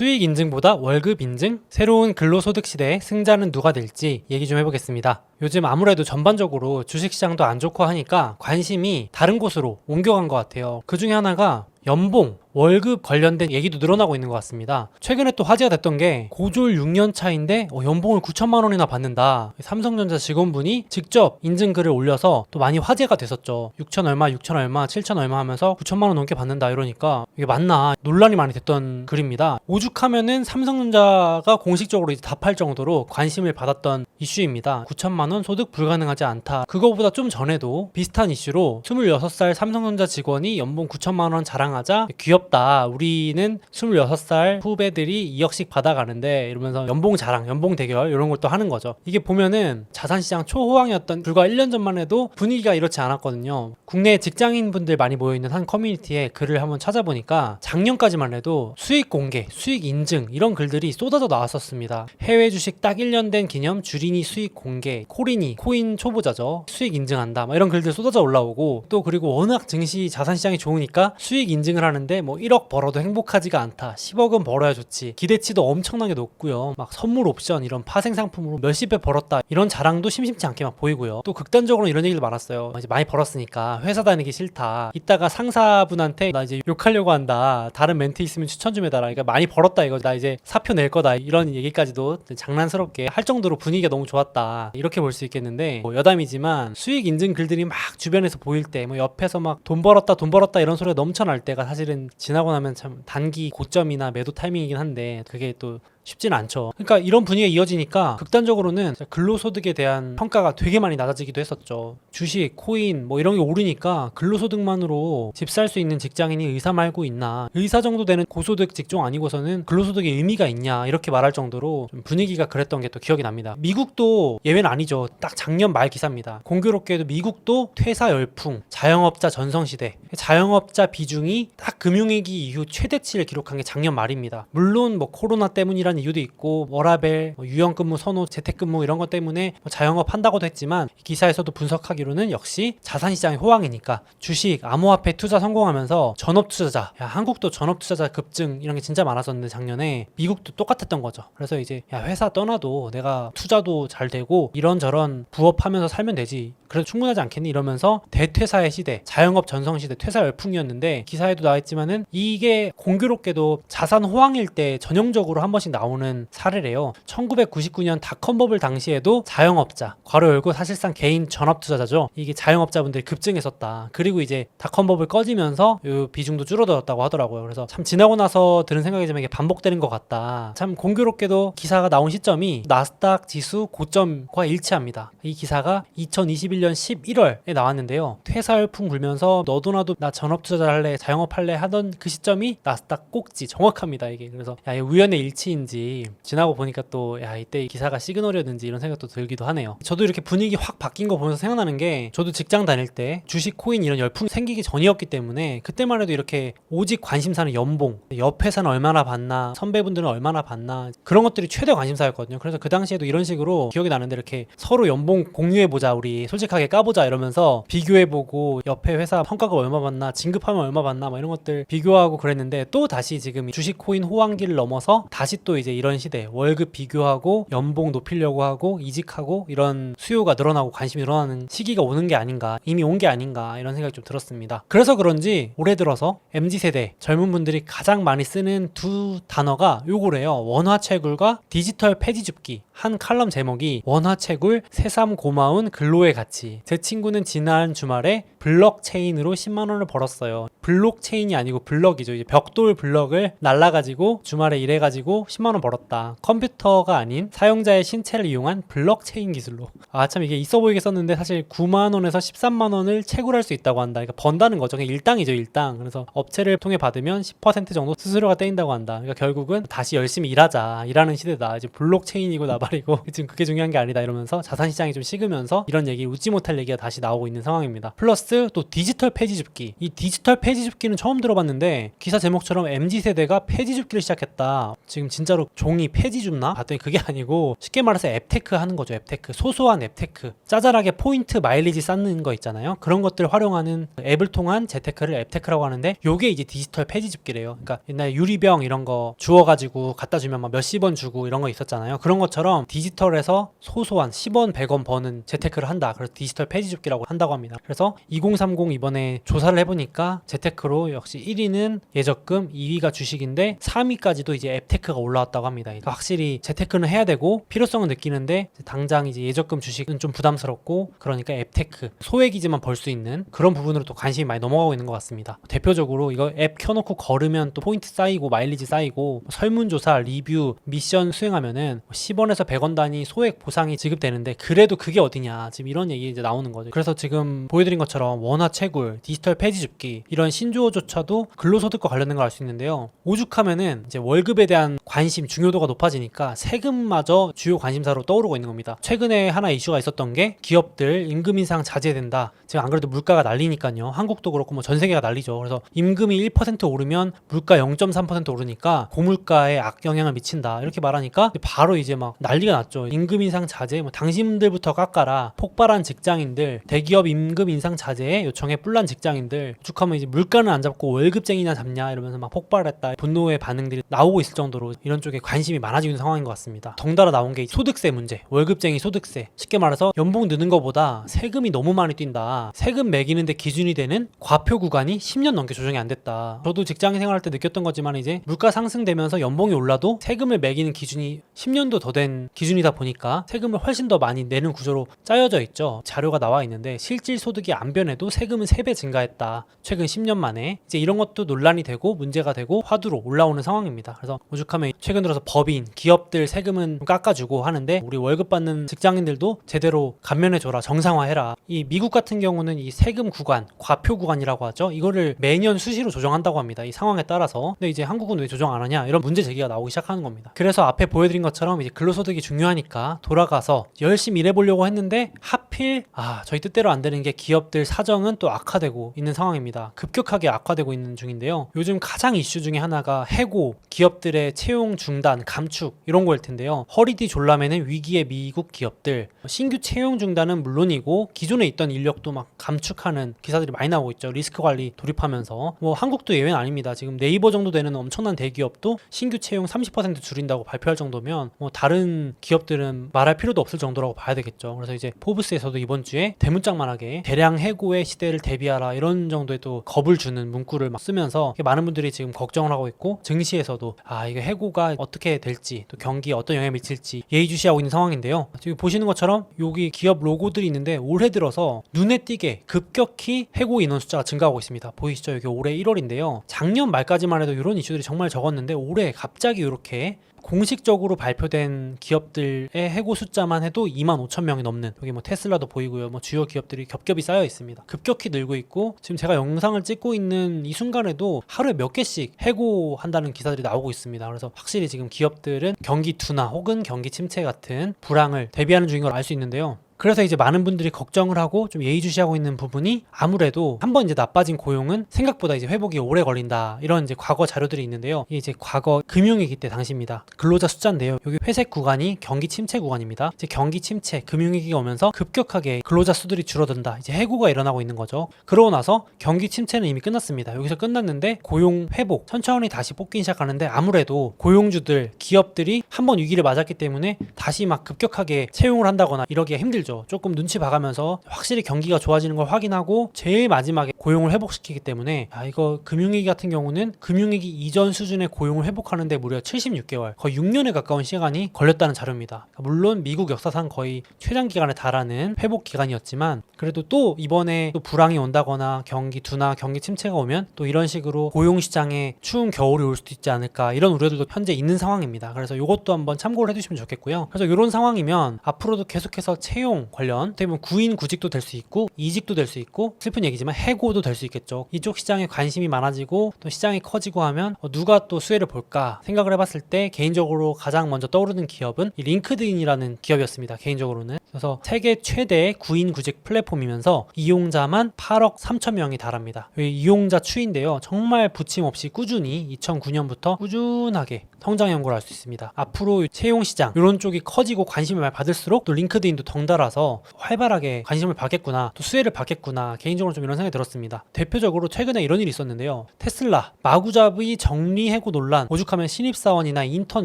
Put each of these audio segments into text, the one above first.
수익 인증보다 월급 인증? 새로운 근로소득 시대의 승자는 누가 될지 얘기 좀 해보겠습니다. 요즘 아무래도 전반적으로 주식시장도 안 좋고 하니까 관심이 다른 곳으로 옮겨간 것 같아요. 그 중에 하나가 연봉, 월급 관련된 얘기도 늘어나고 있는 것 같습니다. 최근에 또 화제가 됐던 게 고졸 6년 차인데 어, 연봉을 9천만 원이나 받는다. 삼성전자 직원분이 직접 인증글을 올려서 또 많이 화제가 됐었죠. 6천 얼마, 6천 얼마, 7천 얼마 하면서 9천만 원 넘게 받는다 이러니까 이게 맞나 논란이 많이 됐던 글입니다. 오죽하면은 삼성전자가 공식적으로 이제 답할 정도로 관심을 받았던 이슈입니다. 9천만 원 소득 불가능하지 않다. 그거보다 좀 전에도 비슷한 이슈로 26살 삼성전자 직원이 연봉 9천만 원 자랑하자 귀엽다. 우리는 26살 후배들이 2억씩 받아가는데 이러면서 연봉 자랑, 연봉 대결 이런 걸또 하는 거죠. 이게 보면은 자산시장 초호황이었던 불과 1년 전만 해도 분위기가 이렇지 않았거든요. 국내 직장인분들 많이 모여있는 한 커뮤니티에 글을 한번 찾아보니까 작년까지만 해도 수익 공개, 수익 인증 이런 글들이 쏟아져 나왔었습니다. 해외 주식 딱 1년 된 기념 주린이 수익 공개, 코린이 코인 초보자죠. 수익 인증한다. 막 이런 글들 쏟아져 올라오고 또 그리고 워낙 증시 자산시장이 좋으니까 수익 인증을 하는데 뭐 1억 벌어도 행복하지가 않다. 10억은 벌어야 좋지. 기대치도 엄청나게 높고요. 막 선물 옵션 이런 파생 상품으로 몇십 배 벌었다. 이런 자랑도 심심치 않게 막 보이고요. 또 극단적으로 이런 얘기도 많았어요. 이제 많이 벌었으니까 회사 다니기 싫다. 이따가 상사분한테 나 이제 욕하려고 한다. 다른 멘트 있으면 추천 좀 해달라. 그러니까 많이 벌었다 이거. 나 이제 사표 낼 거다. 이런 얘기까지도 장난스럽게 할 정도로 분위기가 너무 좋았다. 이렇게 볼 수 있겠는데 뭐 여담이지만 수익 인증 글들이 막 주변에서 보일 때 뭐 옆에서 막 돈 벌었다 돈 벌었다 이런 소리가 넘쳐날 때가 사실은 지나고 나면 참 단기 고점이나 매도 타이밍이긴 한데 그게 또 쉽진 않죠. 그러니까 이런 분위기가 이어지니까 극단적으로는 근로소득에 대한 평가가 되게 많이 낮아지기도 했었죠. 주식, 코인 뭐 이런 게 오르니까 근로소득만으로 집 살 수 있는 직장인이 의사 말고 있나. 의사 정도 되는 고소득 직종 아니고서는 근로소득에 의미가 있냐 이렇게 말할 정도로 좀 분위기가 그랬던 게 또 기억이 납니다. 미국도 예외는 아니죠. 딱 작년 말 기사입니다. 공교롭게도 미국도 퇴사 열풍, 자영업자 전성시대, 자영업자 비중이 딱 금융위기 이후 최대치를 기록한 게 작년 말입니다. 물론 뭐 코로나 때문이라 이유도 있고 워라벨, 뭐 유연근무 선호, 재택근무 이런 것 때문에 뭐 자영업 한다고도 했지만 기사에서도 분석하기로는 역시 자산시장의 호황이니까 주식, 암호화폐 투자 성공하면서 전업 투자자, 야 한국도 전업 투자자 급증 이런 게 진짜 많았었는데 작년에 미국도 똑같았던 거죠. 그래서 이제 야 회사 떠나도 내가 투자도 잘 되고 이런저런 부업하면서 살면 되지. 그래도 충분하지 않겠니 이러면서 대퇴사의 시대, 자영업 전성 시대 퇴사 열풍이었는데 기사에도 나와있지만은 이게 공교롭게도 자산 호황일 때 전형적으로 한 번씩 나오는 사례래요. 1999년 닷컴버블 당시에도 자영업자, 괄호 열고 사실상 개인 전업 투자자죠. 이게 자영업자분들이 급증했었다. 그리고 이제 닷컴버블 꺼지면서 이 비중도 줄어들었다고 하더라고요. 그래서 참 지나고 나서 들은 생각이지만 이게 반복되는 것 같다. 참 공교롭게도 기사가 나온 시점이 나스닥 지수 고점과 일치합니다. 이 기사가 2021년 11월에 나왔는데요. 퇴사 열풍 불면서 너도 나도 나 전업 투자자 할래, 자영업 할래 하던 그 시점이 나스닥 꼭지 정확합니다. 이게 그래서 야, 이게 우연의 일치인지 지나고 보니까 또 야 이때 이 기사가 시그널이었는지 이런 생각도 들기도 하네요. 저도 이렇게 분위기 확 바뀐 거 보면서 생각나는 게 저도 직장 다닐 때 주식, 코인 이런 열풍 생기기 전이었기 때문에 그때만 해도 이렇게 오직 관심사는 연봉, 옆 회사는 얼마나 받나, 선배분들은 얼마나 받나 그런 것들이 최대 관심사였거든요. 그래서 그 당시에도 이런 식으로 기억이 나는데 이렇게 서로 연봉 공유해 보자 우리 솔직 하게 까보자 이러면서 비교해 보고 옆에 회사 평가가 얼마 받나, 진급하면 얼마 받나 막 이런 것들 비교하고 그랬는데 또 다시 지금 주식, 코인 호황기를 넘어서 다시 또 이제 이런 시대 월급 비교하고 연봉 높이려고 하고 이직하고 이런 수요가 늘어나고 관심이 늘어나는 시기가 오는 게 아닌가 이미 온 게 아닌가 이런 생각이 좀 들었습니다. 그래서 그런지 올해 들어서 MZ 세대 젊은 분들이 가장 많이 쓰는 두 단어가 요거래요. 원화 채굴과 디지털 폐지 줍기. 한 칼럼 제목이 원화 채굴 새삼 고마운 근로의 가치. 제 친구는 지난 주말에 블록체인으로 10만 원을 벌었어요. 블록체인이 아니고 블럭이죠. 이제 벽돌 블럭을 날라가지고 주말에 일해가지고 10만 원 벌었다. 컴퓨터가 아닌 사용자의 신체를 이용한 블록체인 기술로. 아 참 이게 있어 보이게 썼는데 사실 9만 원에서 13만 원을 채굴할 수 있다고 한다. 그러니까 번다는 거죠. 그냥 일당이죠, 일당. 그래서 업체를 통해 받으면 10% 정도 수수료가 떼인다고 한다. 그러니까 결국은 다시 열심히 일하자. 일하는 시대다. 이제 블록체인이고 나발이고 지금 그게 중요한 게 아니다 이러면서 자산 시장이 좀 식으면서 이런 얘기 웃지 못할 얘기가 다시 나오고 있는 상황입니다. 플러스 또 디지털 폐지 줍기. 이 디지털 폐지 줍기는 처음 들어봤는데 기사 제목처럼 MZ 세대가 폐지 줍기를 시작했다. 지금 진짜로 종이 폐지 줍나? 봤더니 그게 아니고 쉽게 말해서 앱테크 하는 거죠. 앱테크. 소소한 앱테크. 짜잘하게 포인트 마일리지 쌓는 거 있잖아요. 그런 것들 활용하는 앱을 통한 재테크를 앱테크라고 하는데 요게 이제 디지털 폐지 줍기래요. 그러니까 옛날에 유리병 이런 거 주워가지고 갖다 주면 막 몇십 원 주고 이런 거 있었잖아요. 그런 것처럼 디지털에서 소소한 10원, 100원 버는 재테크를 한다. 그래서 디지털 폐지 줍기라고 한다고 합니다. 그래서 2030 이번에 조사를 해보니까 재테크 로 역시 1위는 예적금, 2위가 주식인데 3위까지도 이제 앱테크가 올라왔다고 합니다. 그러니까 확실히 재테크는 해야 되고 필요성은 느끼는데 당장 이제 예적금 주식은 좀 부담스럽고 그러니까 앱테크 소액이지만 벌 수 있는 그런 부분으로 또 관심이 많이 넘어가고 있는 것 같습니다. 대표적으로 이거 앱 켜놓고 걸으면 또 포인트 쌓이고 마일리지 쌓이고 설문조사, 리뷰, 미션 수행하면은 10원에서 100원 단위 소액 보상이 지급되는데 그래도 그게 어디냐 지금 이런 얘기 이제 나오는 거죠. 그래서 지금 보여드린 것처럼 원화 채굴, 디지털 폐지 줍기 이런 신조어조차도 근로소득과 관련된 걸 알 수 있는데요. 오죽하면은 이제 월급에 대한 관심 중요도가 높아지니까 세금마저 주요 관심사로 떠오르고 있는 겁니다. 최근에 하나 이슈가 있었던 게 기업들 임금 인상 자제된다. 지금 안 그래도 물가가 난리니까요. 한국도 그렇고 뭐 전 세계가 난리죠. 그래서 임금이 1% 오르면 물가 0.3% 오르니까 고물가에 악영향을 미친다. 이렇게 말하니까 바로 이제 막 난리가 났죠. 임금 인상 자제 뭐 당신들부터 깎아라. 폭발한 직장인들, 대기업 임금 인상 자제에 요청해 뿔난 직장인들 오죽하면 이제 물 가는 안 잡고 월급쟁이나 잡냐 이러면서 막 폭발했다. 분노의 반응들이 나오고 있을 정도로 이런 쪽에 관심이 많아지는 상황인 것 같습니다. 덩달아 나온 게 소득세 문제, 월급쟁이 소득세. 쉽게 말해서 연봉 느는 것보다 세금이 너무 많이 뛴다. 세금 매기는데 기준이 되는 과표 구간이 10년 넘게 조정이 안 됐다. 저도 직장 생활할 때 느꼈던 거지만 이제 물가 상승되면서 연봉이 올라도 세금을 매기는 기준이 10년도 더 된 기준이다 보니까 세금을 훨씬 더 많이 내는 구조로 짜여져 있죠. 자료가 나와 있는데 실질 소득이 안 변해도 세금은 3배 증가했다. 최근 10년 만에 이제 이런 것도 논란이 되고 문제가 되고 화두로 올라오는 상황입니다. 그래서 오죽하면 최근 들어서 법인, 기업들 세금은 좀 깎아주고 하는데 우리 월급 받는 직장인들도 제대로 감면해줘라, 정상화해라. 이 미국 같은 경우는 이 세금 구간, 과표 구간이라고 하죠. 이거를 매년 수시로 조정한다고 합니다. 이 상황에 따라서. 근데 이제 한국은 왜 조정 안 하냐? 이런 문제 제기가 나오기 시작하는 겁니다. 그래서 앞에 보여드린 것처럼 이제 근로소득이 중요하니까 돌아가서 열심히 일해보려고 했는데 하필 아 저희 뜻대로 안 되는 게 기업들 사정은 또 악화되고 있는 상황입니다. 급격 하게 악화되고 있는 중인데요. 요즘 가장 이슈 중에 하나가 해고, 기업들의 채용 중단, 감축 이런 거일 텐데요. 허리띠 졸라매는 위기의 미국 기업들 신규 채용 중단은 물론이고 기존에 있던 인력도 막 감축하는 기사들이 많이 나오고 있죠. 리스크 관리 돌입하면서 뭐 한국도 예외는 아닙니다. 지금 네이버 정도 되는 엄청난 대기업도 신규 채용 30% 줄인다고 발표할 정도면 뭐 다른 기업들은 말할 필요도 없을 정도라고 봐야 되겠죠. 그래서 이제 포브스에서도 이번 주에 대문짝만하게 대량 해고의 시대를 대비하라 이런 정도의 또 겁을 주는 문구를 막 쓰면서 많은 분들이 지금 걱정을 하고 있고 증시에서도 아 이게 해고가 어떻게 될지 또 경기에 어떤 영향을 미칠지 예의주시하고 있는 상황인데요. 지금 보시는 것처럼 여기 기업 로고들이 있는데 올해 들어서 눈에 띄게 급격히 해고 인원 숫자가 증가하고 있습니다. 보이시죠? 여기 올해 1월인데요. 작년 말까지만 해도 이런 이슈들이 정말 적었는데 올해 갑자기 이렇게 공식적으로 발표된 기업들의 해고 숫자만 해도 2만 5천 명이 넘는 여기 뭐 테슬라도 보이고요. 뭐 주요 기업들이 겹겹이 쌓여 있습니다. 급격히 늘고 있고 지금 제가 영상을 찍고 있는 이 순간에도 하루에 몇 개씩 해고한다는 기사들이 나오고 있습니다. 그래서 확실히 지금 기업들은 경기 둔화 혹은 경기 침체 같은 불황을 대비하는 중인 걸 알 수 있는데요. 그래서 이제 많은 분들이 걱정을 하고 좀 예의주시하고 있는 부분이 아무래도 한번 이제 나빠진 고용은 생각보다 이제 회복이 오래 걸린다 이런 이제 과거 자료들이 있는데요. 이게 이제 과거 금융위기 때 당시입니다. 근로자 숫자인데요. 여기 회색 구간이 경기 침체 구간입니다. 이제 경기 침체, 금융위기가 오면서 급격하게 근로자 수들이 줄어든다. 이제 해고가 일어나고 있는 거죠. 그러고 나서 경기 침체는 이미 끝났습니다. 여기서 끝났는데 고용 회복 천천히 다시 뽑기 시작하는데 아무래도 고용주들, 기업들이 한번 위기를 맞았기 때문에 다시 막 급격하게 채용을 한다거나 이러기가 힘들죠. 조금 눈치 봐가면서 확실히 경기가 좋아지는 걸 확인하고 제일 마지막에 고용을 회복시키기 때문에 아 이거 금융위기 같은 경우는 금융위기 이전 수준의 고용을 회복하는데 무려 76개월 거의 6년에 가까운 시간이 걸렸다는 자료입니다. 물론 미국 역사상 거의 최장 기간에 달하는 회복 기간이었지만 그래도 또 이번에 또 불황이 온다거나 경기 둔화, 경기 침체가 오면 또 이런 식으로 고용 시장에 추운 겨울이 올 수도 있지 않을까 이런 우려들도 현재 있는 상황입니다. 그래서 이것도 한번 참고를 해주시면 좋겠고요. 그래서 이런 상황이면 앞으로도 계속해서 채용 관련 어떻게 보면 구인 구직도 될 수 있고 이직도 될 수 있고 슬픈 얘기지만 해고도 될 수 있겠죠. 이쪽 시장에 관심이 많아지고 또 시장이 커지고 하면 어, 누가 또 수혜를 볼까 생각을 해봤을 때 개인적으로 가장 먼저 떠오르는 기업은 이 링크드인이라는 기업이었습니다. 개인적으로는 그래서 세계 최대 구인 구직 플랫폼이면서 이용자만 8억 3천 명이 달합니다. 이 이용자 추인데요. 정말 부침 없이 꾸준히 2009년부터 꾸준하게 성장 연구를 할 수 있습니다. 앞으로 채용 시장 이런 쪽이 커지고 관심을 많이 받을수록 또 링크드인도 덩달아서 활발하게 관심을 받겠구나, 또 수혜를 받겠구나 개인적으로 좀 이런 생각이 들었습니다. 대표적으로 최근에 이런 일이 있었는데요. 테슬라 마구잡이 정리 해고 논란, 오죽하면 신입사원이나 인턴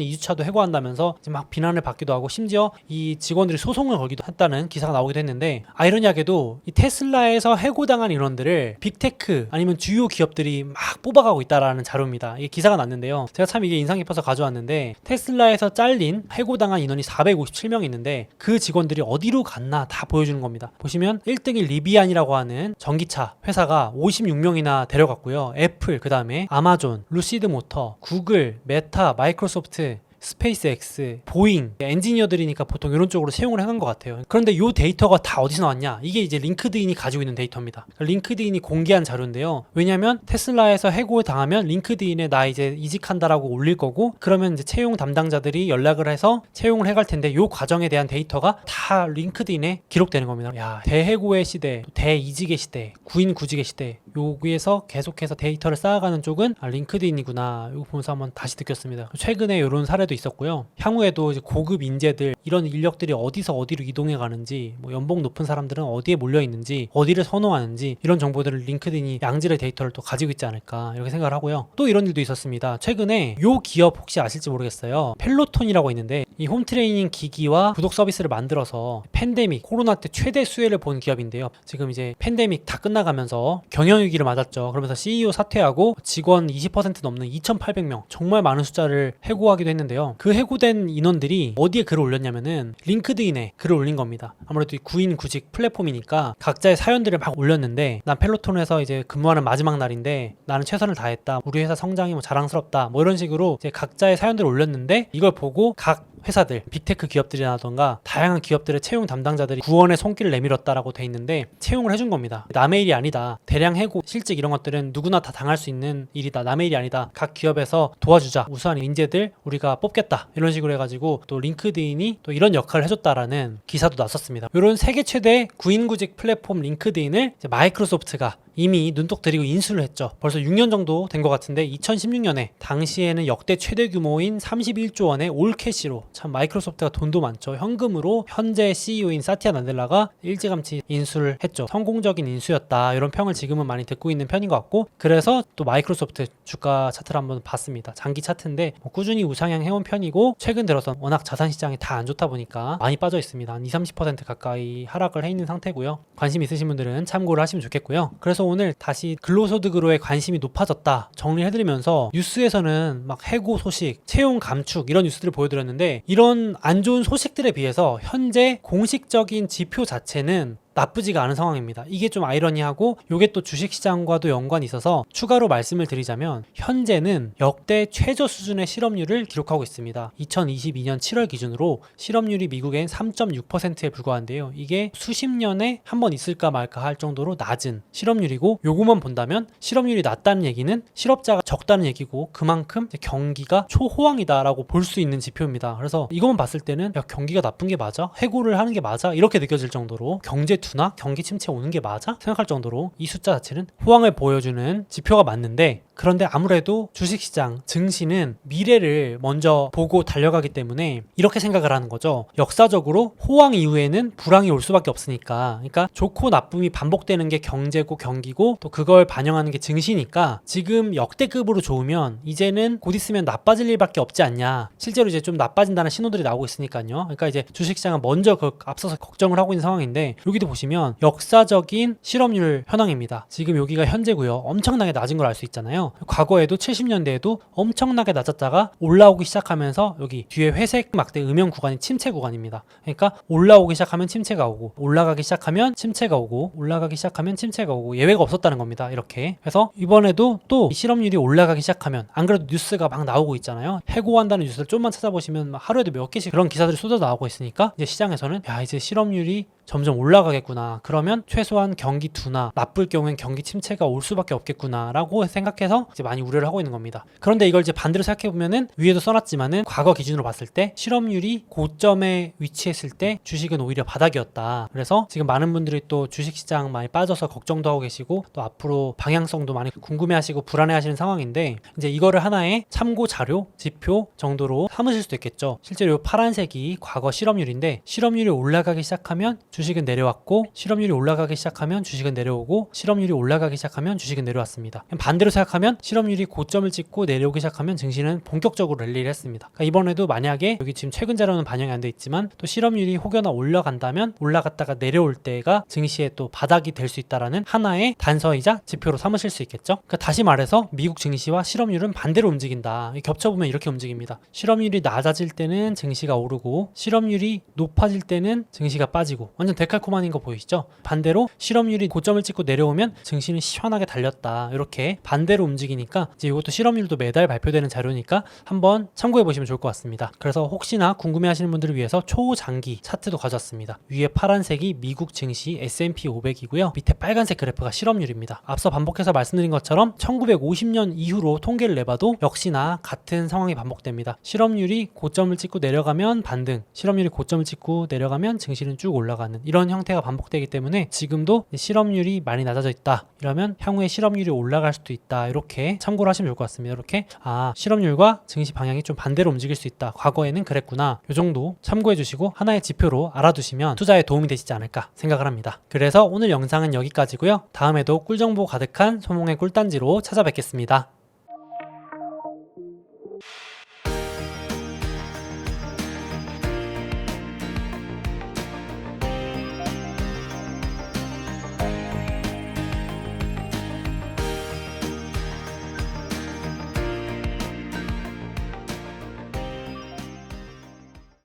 2주차도 해고한다면서 막 비난을 받기도 하고 심지어 이 직원들이 소송을 걸기도 했다는 기사가 나오기도 했는데 아이러니하게도 이 테슬라에서 해고당한 인원들을 빅테크 아니면 주요 기업들이 막 뽑아가고 있다라는 자료입니다. 이게 기사가 났는데요. 제가 참 이게 인상 깊어서 가져왔는데 테슬라에서 잘린 해고당한 인원이 457명 있는데 그 직원들이 어디로 갔나 다 보여주는 겁니다. 보시면 1등이 리비안이라고 하는 전기차 회사가 56명이나 데려갔고요. 애플, 그 다음에 아마존, 루시드 모터, 구글, 메타, 마이크로소프트, 스페이스X, 보잉, 엔지니어들이니까 보통 이런 쪽으로 채용을 해간 것 같아요. 그런데 이 데이터가 다 어디서 나왔냐? 이게 이제 링크드인이 가지고 있는 데이터입니다. 링크드인이 공개한 자료인데요. 왜냐하면 테슬라에서 해고에 당하면 링크드인에 나 이제 이직한다라고 올릴 거고 그러면 이제 채용 담당자들이 연락을 해서 채용을 해갈 텐데 이 과정에 대한 데이터가 다 링크드인에 기록되는 겁니다. 야 대해고의 시대, 또 대이직의 시대, 구인 구직의 시대 여기에서 계속해서 데이터를 쌓아가는 쪽은 아, 링크드인이구나. 이거 보면서 한번 다시 느꼈습니다. 최근에 이런 사례도 있었고요. 향후에도 고급 인재들 이런 인력들이 어디서 어디로 이동해 가는지, 뭐 연봉 높은 사람들은 어디에 몰려 있는지, 어디를 선호하는지 이런 정보들을 링크드인이 양질의 데이터를 또 가지고 있지 않을까 이렇게 생각을 하고요. 또 이런 일도 있었습니다. 최근에 요 기업 혹시 아실지 모르겠어요. 펠로톤이라고 있는데 이 홈트레이닝 기기와 구독 서비스를 만들어서 팬데믹 코로나 때 최대 수혜를 본 기업인데요. 지금 이제 팬데믹 다 끝나가면서 경영 위기를 맞았죠. 그러면서 CEO 사퇴하고 직원 20% 넘는 2,800명 정말 많은 숫자를 해고하기도 했는데요. 그 해고된 인원들이 어디에 글을 올렸냐면은 링크드인에 글을 올린 겁니다. 아무래도 이 구인 구직 플랫폼이니까 각자의 사연들을 막 올렸는데 난 펠로톤에서 이제 근무하는 마지막 날인데 나는 최선을 다했다. 우리 회사 성장이 뭐 자랑스럽다. 뭐 이런 식으로 이제 각자의 사연들을 올렸는데 이걸 보고 각 회사들, 빅테크 기업들이라던가 다양한 기업들의 채용 담당자들이 구원의 손길을 내밀었다라고 돼 있는데 채용을 해준 겁니다. 남의 일이 아니다. 대량 해고, 실직 이런 것들은 누구나 다 당할 수 있는 일이다. 남의 일이 아니다. 각 기업에서 도와주자. 우수한 인재들 우리가 뽑겠다. 이런 식으로 해가지고 또 링크드인이 또 이런 역할을 해줬다라는 기사도 났었습니다. 이런 세계 최대 구인구직 플랫폼 링크드인을 마이크로소프트가 이미 눈독 들이고 인수를 했죠. 벌써 6년 정도 된 것 같은데 2016년에 당시에는 역대 최대 규모인 31조 원의 올캐시로 참 마이크로소프트가 돈도 많죠. 현금으로 현재 CEO인 사티아 나델라가 일찌감치 인수를 했죠. 성공적인 인수였다. 이런 평을 지금은 많이 듣고 있는 편인 것 같고 그래서 또 마이크로소프트 주가 차트를 한번 봤습니다. 장기 차트인데 뭐 꾸준히 우상향 해온 편이고 최근 들어서 워낙 자산 시장이 다 안 좋다 보니까 많이 빠져 있습니다. 한 2, 30% 가까이 하락을 해 있는 상태고요. 관심 있으신 분들은 참고를 하시면 좋겠고요. 그래서 오늘 다시 근로소득으로의 관심이 높아졌다 정리해드리면서 뉴스에서는 막 해고 소식, 채용 감축 이런 뉴스들을 보여드렸는데 이런 안 좋은 소식들에 비해서 현재 공식적인 지표 자체는 나쁘지가 않은 상황입니다. 이게 좀 아이러니하고 이게 또 주식시장과도 연관이 있어서 추가로 말씀을 드리자면 현재는 역대 최저 수준의 실업률을 기록하고 있습니다. 2022년 7월 기준으로 실업률이 미국엔 3.6%에 불과한데요. 이게 수십 년에 한 번 있을까 말까 할 정도로 낮은 실업률이고 요거만 본다면 실업률이 낮다는 얘기는 실업자가 적다는 얘기고 그만큼 경기가 초호황이다라고 볼 수 있는 지표입니다. 그래서 이것만 봤을 때는 야 경기가 나쁜 게 맞아? 해고를 하는 게 맞아? 이렇게 느껴질 정도로 경제 둔화, 경기 침체 오는 게 맞아? 생각할 정도로 이 숫자 자체는 호황을 보여주는 지표가 맞는데 그런데 아무래도 주식시장, 증시는 미래를 먼저 보고 달려가기 때문에 이렇게 생각을 하는 거죠. 역사적으로 호황 이후에는 불황이 올 수밖에 없으니까. 그러니까 좋고 나쁨이 반복되는 게 경제고 경기고 또 그걸 반영하는 게 증시니까 지금 역대급으로 좋으면 이제는 곧 있으면 나빠질 일밖에 없지 않냐. 실제로 이제 좀 나빠진다는 신호들이 나오고 있으니까요. 그러니까 이제 주식시장은 먼저 그 앞서서 걱정을 하고 있는 상황인데 여기도 보시면 역사적인 실업률 현황입니다. 지금 여기가 현재고요. 엄청나게 낮은 걸 알 수 있잖아요. 과거에도 70년대에도 엄청나게 낮았다가 올라오기 시작하면서 여기 뒤에 회색 막대 음영 구간이 침체 구간입니다. 그러니까 올라오기 시작하면 침체가 오고 올라가기 시작하면 침체가 오고 올라가기 시작하면 침체가 오고 예외가 없었다는 겁니다. 이렇게. 그래서 이번에도 또 실업률이 올라가기 시작하면 안 그래도 뉴스가 막 나오고 있잖아요. 해고한다는 뉴스를 좀만 찾아보시면 막 하루에도 몇 개씩 그런 기사들이 쏟아 나오고 있으니까 이제 시장에서는 야 이제 실업률이 점점 올라가겠구나. 그러면 최소한 경기 둔화, 나쁠 경우엔 경기 침체가 올 수밖에 없겠구나라고 생각해서 이제 많이 우려를 하고 있는 겁니다. 그런데 이걸 이제 반대로 생각해 보면은 위에도 써놨지만은 과거 기준으로 봤을 때 실업률이 고점에 위치했을 때 주식은 오히려 바닥이었다. 그래서 지금 많은 분들이 또 주식시장 많이 빠져서 걱정도 하고 계시고 또 앞으로 방향성도 많이 궁금해하시고 불안해하시는 상황인데 이제 이거를 하나의 참고 자료, 지표 정도로 삼으실 수도 있겠죠. 실제로 이 파란색이 과거 실업률인데 실업률이 올라가기 시작하면 주식은 내려왔고 실업률이 올라가기 시작하면 주식은 내려오고 실업률이 올라가기 시작하면 주식은 내려왔습니다. 반대로 생각하면 실업률이 고점을 찍고 내려오기 시작하면 증시는 본격적으로 랠리를 했습니다. 그러니까 이번에도 만약에 여기 지금 최근 자료는 반영이 안 돼 있지만 또 실업률이 혹여나 올라간다면 올라갔다가 내려올 때가 증시의 또 바닥이 될 수 있다라는 하나의 단서이자 지표로 삼으실 수 있겠죠. 그러니까 다시 말해서 미국 증시와 실업률은 반대로 움직인다. 겹쳐보면 이렇게 움직입니다. 실업률이 낮아질 때는 증시가 오르고 실업률이 높아질 때는 증시가 빠지고 완전 데칼코마니인 거 보이시죠? 반대로 실업률이 고점을 찍고 내려오면 증시는 시원하게 달렸다. 이렇게 반대로 움직이니까 이제 이것도 실업률도 매달 발표되는 자료니까 한번 참고해 보시면 좋을 것 같습니다. 그래서 혹시나 궁금해 하시는 분들을 위해서 초장기 차트도 가져왔습니다. 위에 파란색이 미국 증시 S&P 500이고요. 밑에 빨간색 그래프가 실업률입니다. 앞서 반복해서 말씀드린 것처럼 1950년 이후로 통계를 내봐도 역시나 같은 상황이 반복됩니다. 실업률이 고점을 찍고 내려가면 반등, 실업률이 고점을 찍고 내려가면 증시는 쭉 올라가 는 이런 형태가 반복되기 때문에 지금도 실업률이 많이 낮아져 있다. 이러면 향후에 실업률이 올라갈 수도 있다. 이렇게 참고를 하시면 좋을 것 같습니다. 이렇게 아 실업률과 증시 방향이 좀 반대로 움직일 수 있다. 과거에는 그랬구나. 이 정도 참고해 주시고 하나의 지표로 알아두시면 투자에 도움이 되시지 않을까 생각을 합니다. 그래서 오늘 영상은 여기까지고요. 다음에도 꿀정보 가득한 소몽의 꿀단지로 찾아뵙겠습니다.